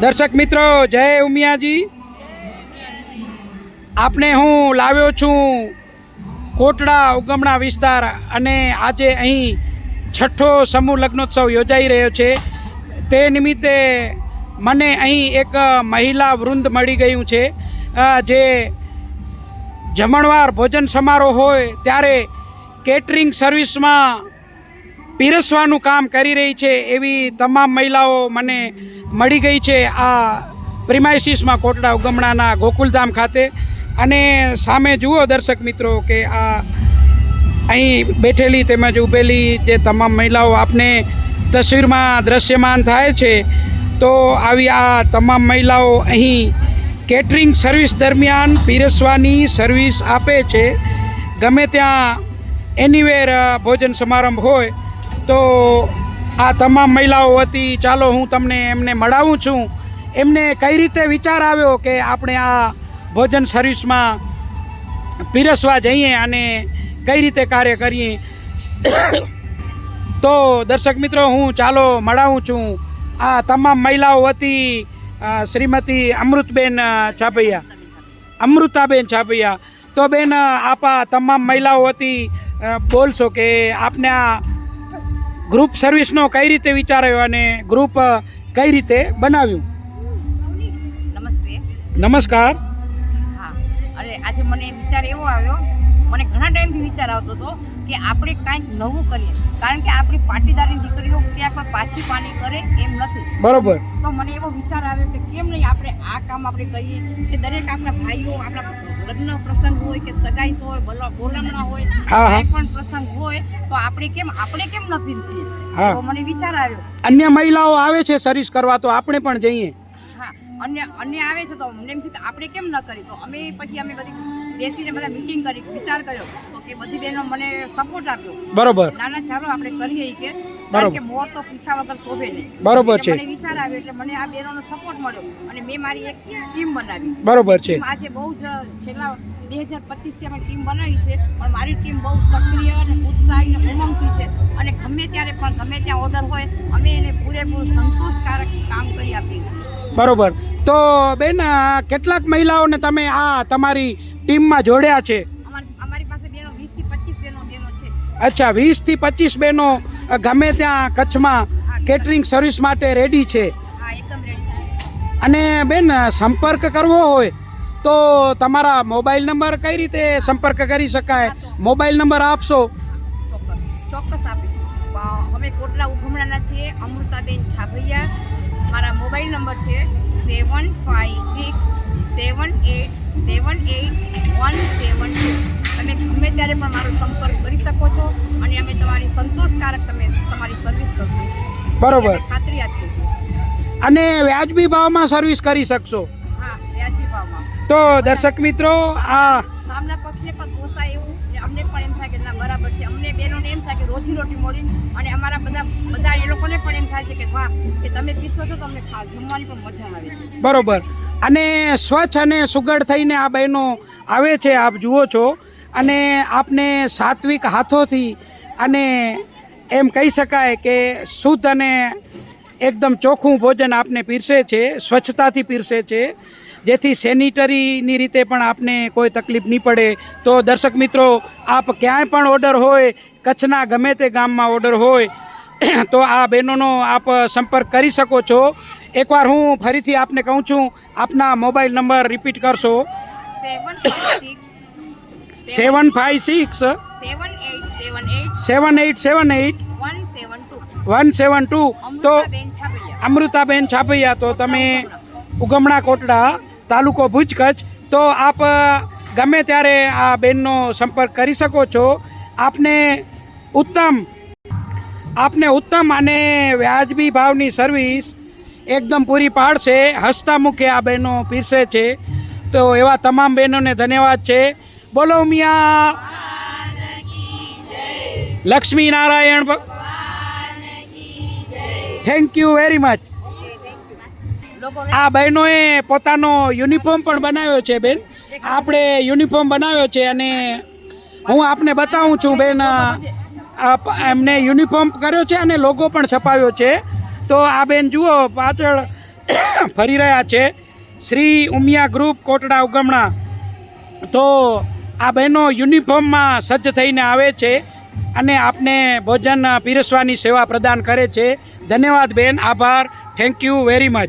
દર્શક મિત્રો, જય ઉમિયાજી. આપને હું લાવ્યો છું કોટડા ઉગમણા વિસ્તાર અને આજે અહીં છઠ્ઠો સમૂહ લગ્નોત્સવ યોજાઈ રહ્યો છે. તે નિમિત્તે મને અહીં એક મહિલા વૃંદ મળી ગયું છે જે જમણવાર ભોજન સમારોહ હોય ત્યારે કેટરિંગ સર્વિસમાં પીરસવાનું કામ કરી રહી છે એવી તમામ મહિલાઓ મને મળી ગઈ છે આ પ્રિમાઇસીસમાં કોટડા ઉગમણાના ગોકુલધામ ખાતે. અને સામે જુઓ દર્શક મિત્રો કે આ અહીં બેઠેલી તેમજ ઊભેલી જે તમામ મહિલાઓ આપને તસવીરમાં દ્રશ્યમાન થાય છે, તો આવી આ તમામ મહિલાઓ અહીં કેટરિંગ સર્વિસ દરમિયાન પીરસવાની સર્વિસ આપે છે. ગમે ત્યાં એનીવેર ભોજન સમારંભ હોય તો આ તમામ મહિલાઓ વતી ચાલો હું તમને એમને મળાવું છું. એમને કઈ રીતે વિચાર આવ્યો કે આપણે આ ભોજન સર્વિસમાં પીરસવા જઈએ અને કઈ રીતે કાર્ય કરીએ? તો દર્શક મિત્રો, હું ચાલો મળાવું છું. આ તમામ મહિલાઓ વતી શ્રીમતી અમૃતબેન છાપૈયા. અમૃતાબેન છાપૈયા. તો બેન આપ તમામ મહિલાઓ વતી બોલશો કે આપને આ ગ્રુપ સર્વિસનો કઈ રીતે વિચાર આવ્યો અને ગ્રુપ કઈ રીતે બનાવ્યું? નમસ્તે. નમસ્કાર. હા. અરે આજે મને વિચાર એવો આવ્યો મને ઘણા ટાઈમથી વિચાર આવતો હતો કે આપણે કાંઈક નવું કરીએ. કારણ કે આપણી પાટીદારની દીકરીઓ ક્યાં પણ પાછી પાની કરે એમ નથી. બરોબર. તો મને એવો વિચાર આવ્યો કે કેમ નહીં આપણે આ કામ આપણે કરીએ કે દરેક આપણા ભાઈઓ આપણા લગ્ન પ્રસંગ હોય કે સગાઈ હોય બોલા બોલામણા હોય. કાંઈ પણ પ્રસંગ હોય તો આપણે કેમ આપણે કેમ ન પીરસીએ? તો મને વિચાર આવ્યો. અન્ય મહિલાઓ આવે છે સર્વિસ કરવા તો આપણે પણ જઈએ. હા અન્ય અન્ય આવે છે તો અમને એમ થયું કે આપણે કેમ ન કરી તો અમે પછી અમે બધી બેસીને બધા મીટિંગ કરી વિચાર કર્યો. તો કે બધી બહેનો મને સપોર્ટ આપ્યો. બરોબર. નાના ચાલો આપણે કરીએ કે. કારણ કે મોર તો પીછા વગર શોભે નહીં. બરોબર છે મને વિચાર આવ્યો એટલે મને આ બહેનોનો સપોર્ટ મળ્યો અને મેં મારી એક ટીમ બનાવી. બરોબર છે. આજે બહુ જ છેલ્લા બે હજાર પચીસથી અમે ટીમ બનાવી છે પણ મારી ટીમ બહુ સક્રિય અને ઉત્સાહી અને ઉમંગથી છે. અને ગમે ત્યારે પણ ગમે ત્યાં ઓર્ડર હોય અમે એને પૂરેપૂરું સંતોષકારક કામ કરી આપીએ. છીએ બરોબર. તો બેન કેટલાક મહિલાઓને તમે આ તમારી ટીમમાં જોડ્યા છે? અચ્છા વીસથી પચીસ બહેનો ગમે ત્યાં કચ્છમાં કેટરિંગ સર્વિસ માટે રેડી છે. અને બેન સંપર્ક કરવો હોય તો તમારા મોબાઈલ નંબર કઈ રીતે સંપર્ક કરી શકાય? મોબાઈલ નંબર આપશો? ચોક્કસ. ચોક્કસ આપીશું. અમે કોટલા ઉઘમણાના છીએ અમૃતાબેન છાભૈયા. મારા મોબાઈલ નંબર છે seven five six seven eight seven eight one seven two. તમે ગમે ત્યારે પણ મારો સંપર્ક કરી શકો છો અને અમે તમારી સંતોષકારક તમે તમારી સર્વિસ કરશું. બરોબર. ખાતરી આપીએ છીએ. અને વ્યાજબી ભાવમાં સર્વિસ કરી શકશો. હા વ્યાજબી ભાવમાં. તો દર્શક મિત્રો આ બરાબર છે. અમને બહેનોને એમ થાય કે રોજી રોટી મળી અને અમારા બધા બધા એ લોકોને પણ એમ થાય છે કે વાહ, કે તમે પીસો છો તો અમને જમવાની પણ મજા આવે છે. બરોબર. અને સ્વચ્છ અને સુગઢ થઈને આ બહેનો આવે છે, આપ જુઓ છો. અને આપને સાત્વિક હાથોથી અને એમ કહી શકાય કે શુદ્ધ અને એકદમ ચોખ્ખું ભોજન આપને પીરસે છે, સ્વચ્છતાથી પીરસે છે. જેથી સેનિટરીની રીતે પણ આપને કોઈ તકલીફ નહીં પડે. તો દર્શક મિત્રો આપ ક્યાંય પણ ઓર્ડર હોય કચ્છના ગમે તે ગામમાં ઓર્ડર હોય તો આ બહેનોનો આપ સંપર્ક કરી શકો છો. એકવાર હું ફરીથી આપને કહું છું આપના મોબાઈલ નંબર રિપીટ કરશો. Seven five six. Seven eight seven eight. One seven two. તો અમૃતાબેન છાપૈયા તો તમે ઉગમણા કોટડા તાલુકો ભુજ કચ્છ. તો આપ ગમે ત્યારે આ બેનનો સંપર્ક કરી શકો છો. આપને ઉત્તમ આપને ઉત્તમ અને વ્યાજબી ભાવની સર્વિસ એકદમ પૂરી પાડશે. હસતા મુખે આ બહેનો પીરસે છે. તો એવા તમામ બહેનોને ધન્યવાદ છે. બોલો મિયા. Lakshmi Narayan thank you very much આ બહેનોએ પોતાનો યુનિફોર્મ પણ બનાવ્યો છે, બેન. આપણે યુનિફોર્મ બનાવ્યો છે અને હું આપને બતાવું છું, બેન એમને યુનિફોર્મ કર્યો છે અને લોગો પણ છપાવ્યો છે. તો આ બેન જુઓ, પાછળ ફરી રહ્યા છે શ્રી ઉમિયા ગ્રુપ કોટડા ઉગમણા. તો આ બહેનો યુનિફોર્મમાં સજ્જ થઈને આવે છે અને આપને ભોજન પીરસવાની સેવા પ્રદાન કરે છે. ધન્યવાદ, બેન. આભાર. Thank you very much